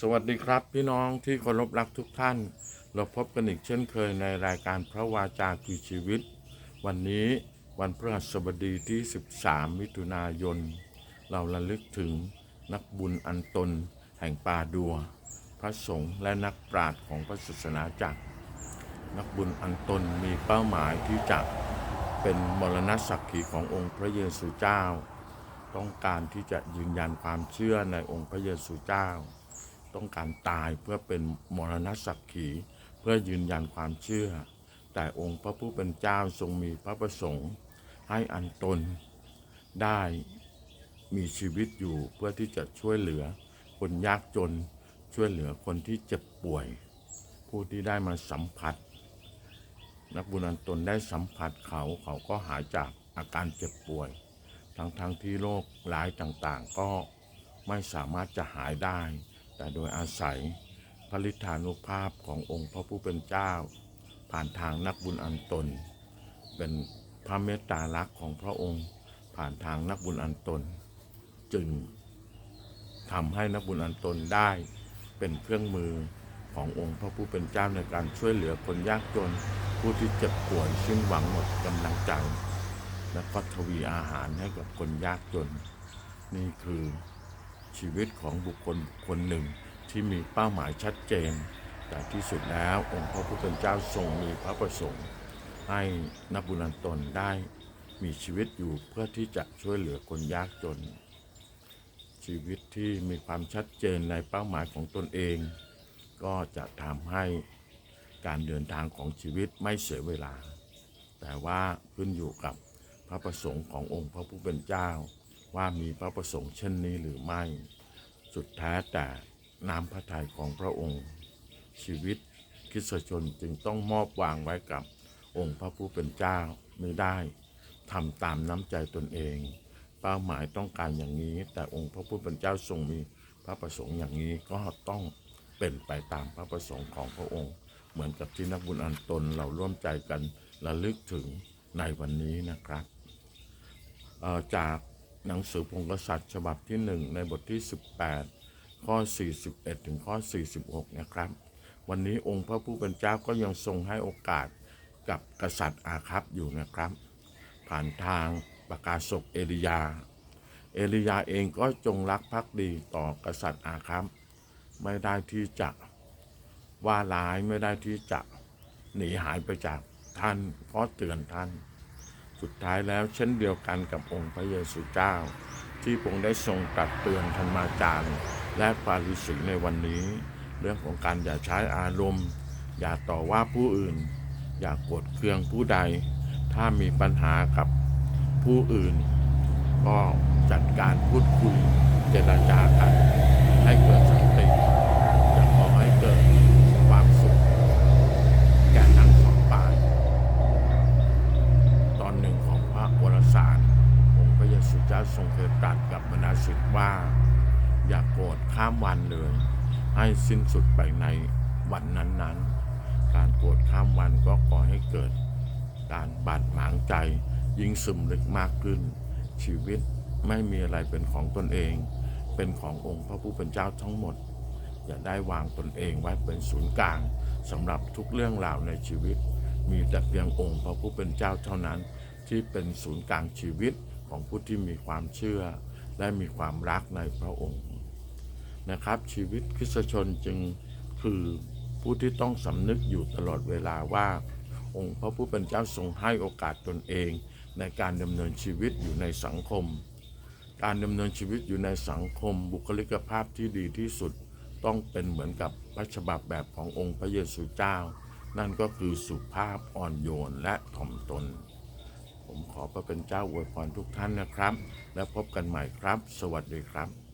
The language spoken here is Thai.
สวัสดีครับพี่น้องที่เคารพรักทุกท่าน เราพบกันอีกเช่นเคยในรายการพระวาจาคือชีวิต วันนี้วันพฤหัสบดีที่ 13 มิถุนายน เราระลึกถึงนักบุญอันตน แห่งป่าดัว พระสงฆ์และนักปราชญ์ของพระศาสนาจักร นักบุญอันตนมีเป้าหมายที่จะเป็นมรณสักขีขององค์พระเยซูเจ้า ต้องการที่จะยืนยันความเชื่อในองค์พระเยซูเจ้า ต้องการตายเพื่อเป็นมรณะสักขีเพื่อยืนยันความเชื่อ แต่องค์พระผู้เป็นเจ้าทรงมีพระประสงค์ ให้อันตนได้มีชีวิตอยู่เพื่อที่จะช่วยเหลือ คนยากจนช่วยเหลือคนที่เจ็บป่วย ผู้ที่ได้มาสัมผัส นักบุญอันตนได้สัมผัสเขาเขาก็หายจากอาการเจ็บป่วย ทั้งทั้งๆที่โรคร้ายต่างๆ ก็ไม่สามารถจะหายได้ แต่โดยอาศัยพระฤทธานุภาพขององค์พระผู้เป็นเจ้า ผ่านทางนักบุญอันตน เป็นพระเมตตาลักษณ์ของพระองค์ ผ่านทางนักบุญอันตน จึงทำให้นักบุญอันตนได้เป็นเครื่องมือขององค์พระผู้เป็นเจ้าในการช่วยเหลือคนยากจนผู้ที่เจ็บป่วยสิ้นหวังหมดกำลังใจ และก็ทวีอาหารให้กับคนยากจน นี่คือ ชีวิตของบุคคลบุคคลหนึ่งที่มีเป้าหมายชัดเจน แต่ที่สุดแล้วองค์พระผู้เป็นเจ้าทรงมีพระประสงค์ ให้นักบุญตนได้มีชีวิตอยู่เพื่อที่จะช่วยเหลือคนยากจน ชีวิตที่มีความชัดเจนในเป้าหมายของตนเอง ก็จะทำให้การเดินทางของชีวิตไม่เสียเวลา แต่ว่าขึ้นอยู่กับพระประสงค์ขององค์พระผู้เป็นเจ้า ว่ามีพระประสงค์เช่นนี้หรือไม่ สุดแท้แต่น้ำพระทัยของพระองค์ ชีวิตคริสตชนจึงต้องมอบวางไว้กับองค์พระผู้เป็นเจ้าไม่ได้ทำตามน้ำใจตนเอง เป้าหมายต้องการอย่างนี้ แต่องค์พระผู้เป็นเจ้าทรงมีพระประสงค์อย่างนี้ก็ต้องเป็นไปตามพระประสงค์ของพระองค์ เหมือนกับที่นักบุญอันตนเราร่วมใจกันระลึกถึงในวันนี้นะครับจาก หนังสือพงกษัตริย์ ฉบับที่ 1 ในบทที่ 18 ข้อ 41 ถึงข้อ 46 นะครับ วันนี้องค์พระผู้เป็นเจ้าก็ยังทรงให้โอกาสกับกษัตริย์อาคับอยู่นะครับ ผ่านทางประกาศกเอลียา เอลียาเองก็จงรักภักดีต่อกษัตริย์อาคับไม่ได้ที่จะว่าร้ายไม่ได้ที่จะหนีหายไปจากท่านเพราะเตือนท่าน สุดท้ายแล้วเช่นเดียวกันกับองค์พระเยซูเจ้า ที่พระองค์ได้ทรงตรัดเตือนธรรมาจารย์ และปาริสีในวันนี้ เรื่องของการอย่าใช้อารมณ์ อย่าต่อว่าผู้อื่น อย่ากดเคืองผู้ใด ถ้ามีปัญหากับผู้อื่น ก็จัดการพูดคุยเจรจากันให้เกิดสันติจะขอให้เกิดความสุข แก่ทั้งสองฝ่าย ตอนหนึ่งของพระวรสาร องค์พระเจ้าทรงเคยตรัสกับบรรดาศิษย์ว่า อย่ากโกรธข้ามวันเลย ให้สิ้นสุดไปในวันนั้นๆ การโกรธข้ามวันก็ก่อให้เกิด การบาดหมางใจยิ่งซึมลึกมากขึ้น ชีวิตไม่มีอะไรเป็นของตนเอง เป็นขององค์พระผู้เป็นเจ้าทั้งหมด อย่าได้วางตนเองไว้เป็นศูนย์กลางสำหรับทุกเรื่องราวในชีวิต มีแต่เพียงองค์พระผู้เป็นเจ้าเท่านั้นที่เป็นศูนย์กลางชีวิต ของผู้ที่มีความเชื่อ และมีความรักในพระองค์นะครับ ชีวิตคริสตชนจึงคือผู้ที่ต้องสำนึกอยู่ตลอดเวลาว่า องค์พระผู้เป็นเจ้าทรงให้โอกาสตนเอง ในการดำเนินชีวิตอยู่ในสังคม การดำเนินชีวิตอยู่ในสังคม บุคลิกภาพที่ดีที่สุด ต้องเป็นเหมือนกับพระฉบับแบบขององค์พระเยซูเจ้า นั่นก็คือสุภาพอ่อนโยนและถ่อมตน ขอพระเป็นเจ้าอวยพรทุกท่านนะครับ และพบกันใหม่ครับ สวัสดีครับ